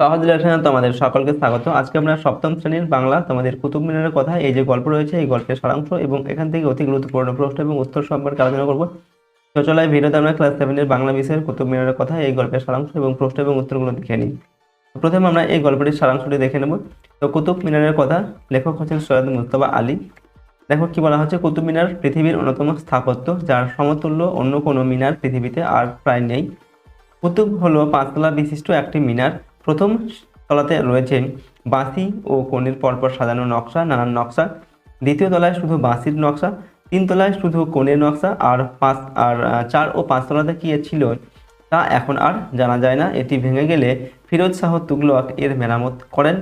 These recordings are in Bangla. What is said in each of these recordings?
সহজ লেখায় তোমাদের সকলকে স্বাগত। আজকে আমরা সপ্তম শ্রেণির বাংলা, তোমাদের কুতুব মিনারের কথা, এই যে গল্প রয়েছে, এই গল্পের সারাংশ এবং এখান থেকে অতি গুরুত্বপূর্ণ প্রশ্ন এবং উত্তর সম্পর্কে আলোচনা করব। তো চলো ভিডিওতে আমরা ক্লাস সেভেনের বাংলা বিষয়ের কুতুব মিনারের কথা, এই গল্পের সারাংশ এবং প্রশ্ন এবং উত্তরগুলো দেখে নিই। প্রথমে আমরা এই গল্পটির সারাংশটি দেখে নেব। তো কুতুব মিনারের কথা, লেখক হচ্ছেন সৈয়দ মুস্তফা আলী। দেখো, কি বলা হচ্ছে? কুতুব মিনার পৃথিবীর অন্যতম স্থাপত্য, যার সমতুল্য অন্য কোনো মিনার পৃথিবীতে আর প্রায় নেই। কুতুব হলো পাঁচতলা বিশিষ্ট একটি মিনার প্রথম তলাতে রয়েছে বাঁশি ও কোণের পরপর সাজানো নকশা, নানান নকশা। দ্বিতীয় তলায় শুধু বাঁশির নকশা, তিন তলায় শুধু কোণের নকশা আর পাঁচ, আর চার ও পাঁচ তলাতে কি ছিল তা এখন আর জানা যায় না। এটি ভেঙে গেলে ফিরোজ শাহ তুগলক এর মেরামত করেন।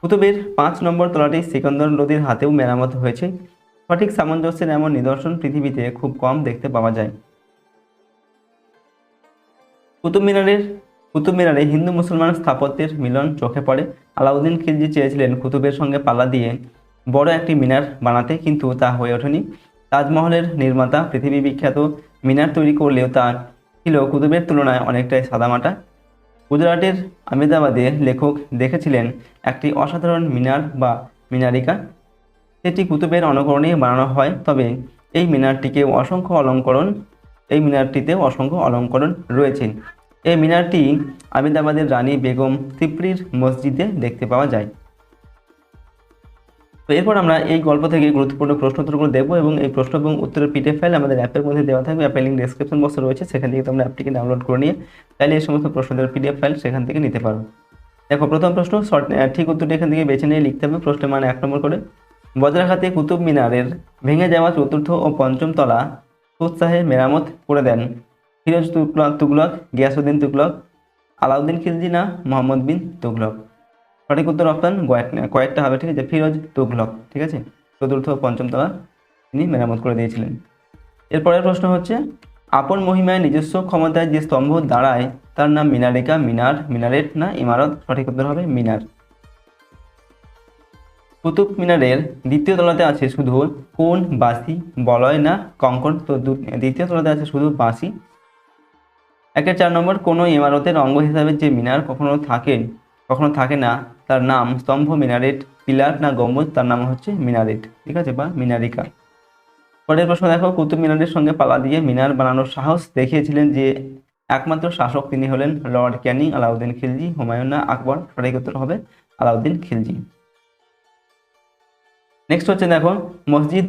কুতুবের পাঁচ নম্বর তলাটি সিকন্দর নদীর হাতেও মেরামত হয়েছে। সঠিক সামঞ্জস্যের এমন নিদর্শন পৃথিবীতে খুব কম দেখতে পাওয়া যায়। কুতুব মিনারের কুতুব মিনারে হিন্দু মুসলমান স্থাপত্যের মিলন চোখে পড়ে। আলাউদ্দিন খিলজি চেয়েছিলেন কুতুবের সঙ্গে পাল্লা দিয়ে বড় একটি মিনার বানাতে, কিন্তু তা হয়ে ওঠেনি। তাজমহলের নির্মাতা, পৃথিবী বিখ্যাত মিনার তৈরি করলেও তা ছিল কুতুবের তুলনায় অনেকটাই সাদামাটা। গুজরাটের আমেদাবাদে লেখক দেখেছিলেন একটি অসাধারণ মিনার বা মিনারিকা। সেটি কুতুবের অনুকরণে বানানো হয়, তবে এই মিনারটিকে অসংখ্য অলঙ্করণ, এই মিনারটিতেও অসংখ্য অলঙ্করণ রয়েছে। এই মিনারটি আমেদাবাদের রানী বেগম সিপ্রির মসজিদে দেখতে পাওয়া যায়। তো এরপর আমরা এই গল্প থেকে গুরুত্বপূর্ণ প্রশ্ন উত্তরগুলো দেখব এবং এই প্রশ্ন এবং উত্তরের পিডিএফ ফাইল আমাদের অ্যাপের মধ্যে দেওয়া থাকবে। অ্যাপের লিঙ্ক ডেসক্রিপশন বক্সে রয়েছে। সেখান থেকে তোমরা অ্যাপটিকে ডাউনলোড করে নিয়ে তাহলে এই সমস্ত প্রশ্নদের পিডিএফ ফাইল সেখান থেকে নিতে পারো। দেখো, প্রথম প্রশ্ন, শর্ট ঠিক উত্তরটি এখান থেকে বেছে নিয়ে লিখতে হবে। প্রশ্নের মানে এক নম্বর করে। বজ্রাঘাতে কুতুব মিনারের ভেঙে যাওয়া চতুর্থ ও পঞ্চম তলা উৎসাহে মেরামত করে দেন। ফিরোজ তুগলক তুগলক গিয়াসুদ্দিন তুগলক, আলাউদ্দিন খিলজি না, মোহাম্মদ বিন তুগলক। সঠিক উত্তর অপশন কয়েকটা হবে, ঠিক আছে? ফিরোজ তুগলক, ঠিক আছে? চতুর্থ পঞ্চম তলা তিনি মেরামত করে দিয়েছিলেন। এরপরের প্রশ্ন হচ্ছে, আপন মহিমায় নিজস্ব ক্ষমতায় যে স্তম্ভ দাঁড়ায়, তার নাম মিনারিকা, মিনার, মিনারেট না ইমারত? সঠিক উত্তর হবে মিনার। কুতুব মিনারের দ্বিতীয় তলাতে আছে শুধু কোন বাঁশি, বলয় না কঙ্কন? তো দ্বিতীয় তলাতে আছে শুধু বাঁশি একের চার নম্বর, কোনো ইমারতের অঙ্গ হিসাবে যে মিনার কখনো থাকে কখনো থাকে না, তার নাম স্তম্ভ মিনারেট পিলার না গম্বুজ, তার নাম হচ্ছে মিনারেট। ঠিক আছে, বা মিনারিকা। পরের প্রশ্ন দেখো, কুতুব মিনারের সঙ্গে পালা দিয়ে মিনার বানানোর সাহস দেখিয়েছিলেন যে একমাত্র শাসক তিনি হলেন লর্ড ক্যানিং আলাউদ্দিন খিলজি হুমায়ুন আকবর, সঠিক উত্তর হবে আলাউদ্দিন খিলজি। নেক্সট হচ্ছে দেখো, মসজিদ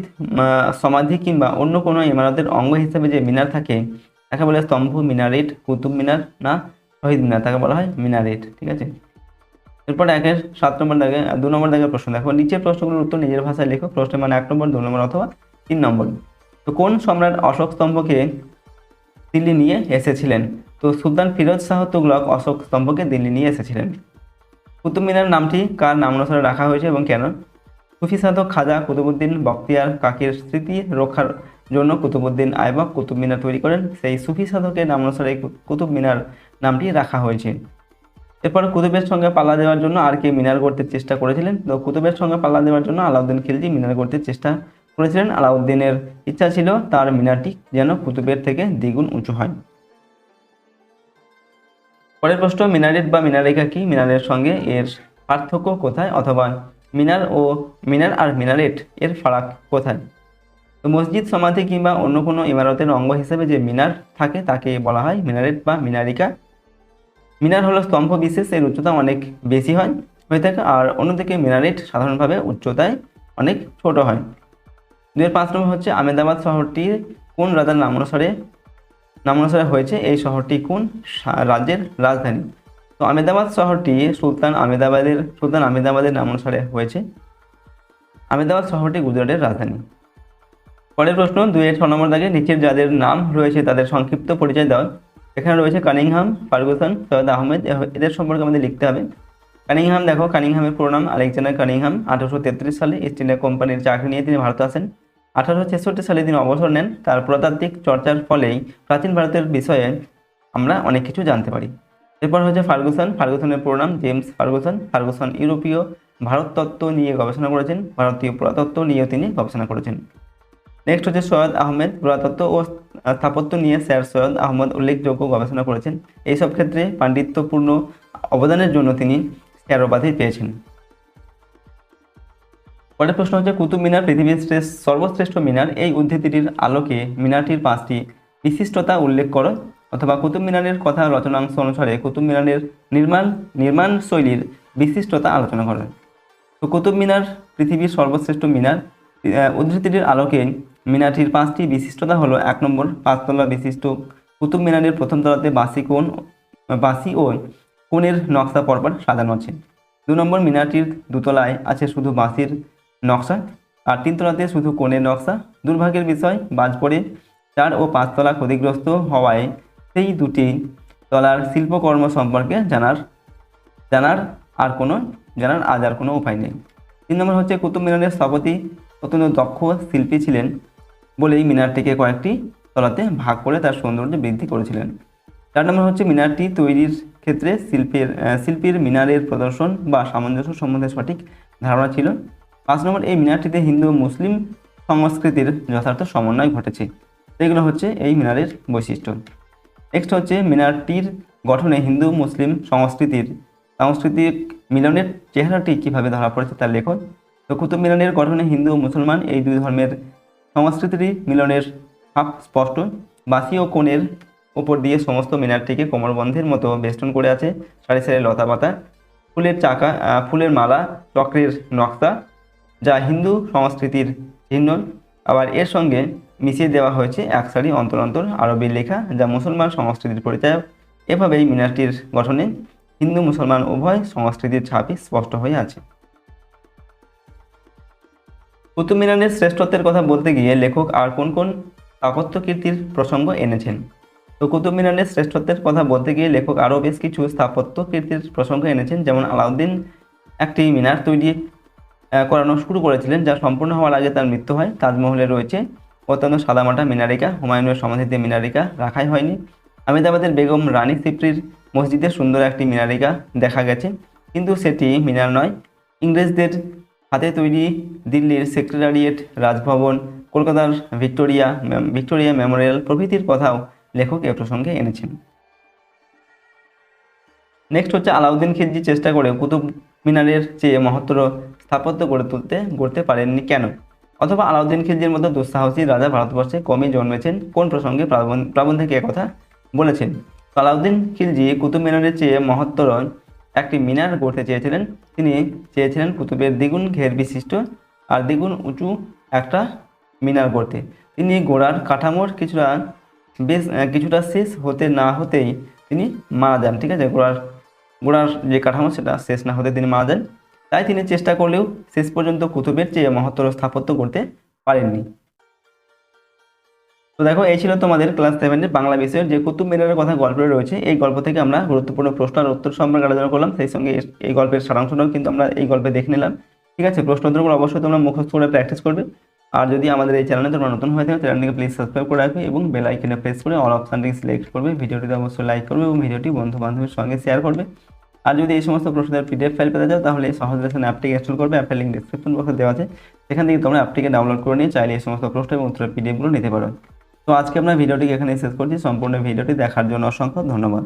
সমাধি কিংবা অন্য কোনো ইমারতের অঙ্গ হিসেবে যে মিনার থাকে তাকে বলে স্তম্ভ, মিনারেট, কুতুব মিনার না শহীদ মিনার, তাকে বলা হয় মিনারেট, ঠিক আছে? এরপর একের সাত নম্বর দাগে দু নম্বর দাগের প্রশ্ন, দেখো নিচের প্রশ্নগুলোর উত্তর নিজের ভাষায় লেখো, প্রশ্নের মানে এক নম্বর, দু নম্বর অথবা তিন নম্বর। তো কোন সম্রাট অশোক স্তম্ভকে দিল্লি নিয়ে এসেছিলেন? তো সুলতান ফিরোজ শাহ তুগলক অশোক স্তম্ভকে দিল্লি নিয়ে এসেছিলেন। কুতুব মিনার নামটি কার নাম অনুসারে রাখা হয়েছে এবং কেন? সুফি সাধক খাজা কুতুবুদ্দিন বখতিয়ার কাকের স্মৃতি রক্ষার জন্য কুতুবুদ্দিন আইবক কুতুব মিনার তৈরি করেন। সেই সুফি সাধকের নাম অনুসারে কুতুব মিনার নামটি রাখা হয়েছে। এরপর কুতুবের সঙ্গে পাল্লা দেওয়ার জন্য আর কে মিনার করতে চেষ্টা করেছিলেন, তো কুতুবের সঙ্গে পাল্লা দেওয়ার জন্য আলাউদ্দিন খিলজি মিনার করতে চেষ্টা করেছিলেন। আলাউদ্দিনের ইচ্ছা ছিল তার মিনারটি যেন কুতুবের থেকে দ্বিগুণ উঁচু হয়। পরের প্রশ্ন মিনারেট বা মিনারেখা কি? মিনারের সঙ্গে এর পার্থক্য কোথায়? অথবা মিনার ও মিনার আর মিনারেট এর ফারাক কোথায়? তো মসজিদ সমাধি কিংবা অন্য কোনো ইমারতের অঙ্গ হিসেবে যে মিনার থাকে, তাকে বলা হয় মিনারেট বা মিনারিকা। মিনার হলো স্তম্ভ বিশেষ, এর উচ্চতা অনেক বেশি হয়, হয়ে থাকে, আর অন্যদিকে মিনারেট সাধারণভাবে উচ্চতায় অনেক ছোট হয়। দুয়ের পাঁচ নম্বর হচ্ছে আমেদাবাদ শহরটি কোন রাজার নাম অনুসারে নাম অনুসারে হয়েছে? এই শহরটি কোন রাজ্যের রাজধানী? তো আমেদাবাদ শহরটি সুলতান আমেদাবাদের সুলতান আমেদাবাদের নাম অনুসারে হয়েছে। আমেদাবাদ শহরটি গুজরাটের রাজধানী। পরের প্রশ্ন, দুইয়ের ছ নম্বর দাগে নিচের যাদের নাম রয়েছে তাদের সংক্ষিপ্ত পরিচয় দেওয়া এখানে রয়েছে কানিংহাম, ফার্গুসন, সৈয়দ আহমেদ এদের সম্পর্কে আমাদের লিখতে হবে। কানিংহাম দেখো, কানিংহামের পুরো নাম আলেকজান্ডার কানিংহাম। আঠারোশো তেত্রিশ সালে ইস্ট ইন্ডিয়া কোম্পানির চাকরি নিয়ে তিনি ভারতে আসেন। আঠারোশো ছেষট্টি সালে তিনি অবসর নেন। তার পুরাতাত্ত্বিক চর্চার ফলেই প্রাচীন ভারতের বিষয়ে আমরা অনেক কিছু জানতে পারি। এরপর হচ্ছে ফার্গুসন। ফার্গুসনের পুরো নাম জেমস ফার্গুসন। ফার্গুসন ইউরোপীয় ভারত তত্ত্ব নিয়ে গবেষণা করেছেন। ভারতীয় পুরাতত্ত্ব নিয়েও তিনি গবেষণা করেছেন। নেক্সট হচ্ছে সৈয়দ আহমেদ, পুরাতত্ত্ব ও স্থাপত্য নিয়ে স্যার সৈয়দ আহমদ উল্লেখযোগ্য গবেষণা করেছেন। এইসব ক্ষেত্রে পাণ্ডিত্যপূর্ণ অবদানের জন্য তিনি স্যার উপাধি পেয়েছেন। পরের প্রশ্ন হচ্ছে, কুতুব মিনার পৃথিবীর শ্রেষ্ঠ, সর্বশ্রেষ্ঠ মিনার, এই উদ্ধৃতিটির আলোকে মিনারটির পাঁচটি বিশিষ্টতা উল্লেখ করো। অথবা কুতুব মিনারের কথা রচনাংশ অনুসারে কুতুব মিনারের নির্মাণ নির্মাণ শৈলীর বিশিষ্টতা আলোচনা করো। তো কুতুব মিনার পৃথিবীর সর্বশ্রেষ্ঠ মিনার উদ্ধৃতিটির আলোকে মিনারটির পাঁচটি বিশিষ্টতা হলো এক নম্বর, পাঁচতলা বিশিষ্ট। কুতুব মিনারের প্রথম তলাতে বাসি কোণ, বাসি ও কোণের নকশা পরপর সাজানো আছে। দু নম্বর মিনারটির দুতলায় আছে শুধু বাঁশির নকশা, আর তিনতলাতে শুধু কোণের নকশা। দুর্ভাগ্যের বিষয় বাজ পড়ে চার ও পাঁচতলা ক্ষতিগ্রস্ত হওয়ায় সেই দুটি তলার শিল্পকর্ম সম্পর্কে জানার জানার আর কোনো, জানার আজ আর কোনো উপায় নেই। তিন নম্বর হচ্ছে কুতুব মিনারের স্থপতি, অত্যন্ত দক্ষ শিল্পী ছিলেন। বলেই মিনারটিকে কয়েকটি তলাতে ভাগ করে তার সৌন্দর্য বৃদ্ধি করেছিলেন। চার নম্বর হচ্ছে মিনারটি তৈরির ক্ষেত্রে শিল্পের শিল্পীর মিনারের প্রদর্শন বা সামঞ্জস্য সম্বন্ধে সঠিক ধারণা ছিল। পাঁচ নম্বর, এই মিনারটিতে হিন্দু মুসলিম সংস্কৃতির যথার্থ সমন্বয় ঘটেছে। এগুলো হচ্ছে এই মিনারের বৈশিষ্ট্য। নেক্সট হচ্ছে মিনারটির গঠনে হিন্দু মুসলিম সংস্কৃতির, সাংস্কৃতিক মিলনের চেহারাটি কীভাবে ধরা পড়েছে তার লেখন তো কুতুব মিলনের গঠনে হিন্দু মুসলমান এই দুই ধর্মের সংস্কৃতির মিলনের ভাব স্পষ্ট। বাসি ও কোণের ওপর দিয়ে সমস্ত মিনারটিকে কোমরবন্ধের মতো বেষ্টন করে আছে সারি সারি লতা পাতা। ফুলের চাকা ফুলের মালা, চক্রের নকশা, যা হিন্দু সংস্কৃতির চিহ্ন আবার এর সঙ্গে মিশিয়ে দেওয়া হয়েছে এক সারি অন্তর অন্তর আরবি লেখা, যা মুসলমান সংস্কৃতির পরিচয় এভাবেই মিনারটির গঠনে হিন্দু মুসলমান উভয় সংস্কৃতির ছাপই স্পষ্ট হয়ে আছে। কুতুব মিনারের শ্রেষ্ঠত্বের কথা বলতে গিয়ে লেখক আর কোন কোন স্থাপত্য কীর্তির প্রসঙ্গ এনেছেন? তো কুতুব মিনারের শ্রেষ্ঠত্বের কথা বলতে গিয়ে লেখক আরও বেশ কিছু স্থাপত্য কীর্তির প্রসঙ্গ এনেছেন, যেমন আলাউদ্দিন একটি মিনার তৈরি করানো শুরু করেছিলেন, যা সম্পূর্ণ হওয়ার আগে তার মৃত্যু হয়। তাজমহলে রয়েছে অত্যন্ত সাদামাটা মিনারিকা, হুমায়ুনের সমাধিতে মিনারিকা রাখাই হয়নি। আহমেদাবাদের বেগম রানী সিপ্রির মসজিদে সুন্দর একটি মিনারিকা দেখা গেছে। কিন্তু সেটি মিনার নয়। ইংরেজদের হাতে তৈরি দিল্লির সেক্রেটারিয়েট রাজভবন, কলকাতার ভিক্টোরিয়া ভিক্টোরিয়া মেমোরিয়াল প্রভৃতির কথাও লেখক এ প্রসঙ্গে এনেছেন। নেক্সট হচ্ছে আলাউদ্দিন খিলজি চেষ্টা করে কুতুব মিনারের চেয়ে মহত্তর স্থাপত্য গড়ে তুলতে, গড়তে পারেননি কেন? অথবা আলাউদ্দিন খিলজির মতো দুঃসাহসী রাজা ভারতবর্ষে কমই জন্মেছেন কোন প্রসঙ্গে প্রাবন- প্রাবন্ধিকে একথা বলেছেন? আলাউদ্দিন খিলজি কুতুব মিনারের চেয়ে মহত্তর একটি মিনার গড়তে চেয়েছিলেন। তিনি চেয়েছিলেন কুতুবের দ্বিগুণ ঘের বিশিষ্ট আর দ্বিগুণ উঁচু একটা মিনার গড়তে। তিনি গোড়ার কাঠামোর কিছুটা বেশ কিছুটা শেষ হতে না হতেই তিনি মারা যান, ঠিক আছে? গোড়ার গোড়ার যে কাঠামো সেটা শেষ না হতে তিনি মারা যান। তাই তিনি চেষ্টা করলেও শেষ পর্যন্ত কুতুবের চেয়ে মহত্তর স্থাপত্য করতে পারেননি। তো দেখো, এই ছিল তোমাদের ক্লাস সেভেনের বাংলা বিষয়ের যে কুতুব মিনারের কথা গল্পে রয়েছে, এই গল্প থেকে আমরা গুরুত্বপূর্ণ প্রশ্ন আর উত্তর সম্পর্কে আলোচনা করলাম। সেই সঙ্গে এই গল্পের সারাংশটাও কিন্তু আমরা এই গল্পে দেখে নিলাম। ঠিক আছে, প্রশ্ন উত্তরগুলো অবশ্যই তোমরা মুখস্থ করে প্র্যাকটিস করবে। আর যদি আমাদের এই চ্যানেলে তোমরা নতুন হয়ে থাকো চ্যানেলটিকে প্লিজ সাবস্ক্রাইব করে রাখবে এবং বেল আইকনে প্রেস করে অল অপশানটি সিলেক্ট করবে। ভিডিওটিতে অবশ্যই লাইক করবে এবং ভিডিওটি বন্ধু বান্ধবের সঙ্গে শেয়ার করবে। আর যদি এই সমস্ত প্রশ্নের পিডিএফ ফাইল পেতে চাও, তাহলে সহজ লেসন অ্যাপটিকে ইনস্টল করবে। অ্যাপের লিঙ্ক ডিসক্রিপশন বক্সে দেওয়া আছে। সেখান থেকে তোমরা অ্যাপটিকে ডাউনলোড করে নিয়ে চাইলে এই সমস্ত প্রশ্ন এবং উত্তরের পিডিএফগুলো নিতে পারো। তো আজকে আমরা ভিডিওটিকে এখানে শেষ করছি। সম্পূর্ণ ভিডিওটি দেখার জন্য অসংখ্য ধন্যবাদ।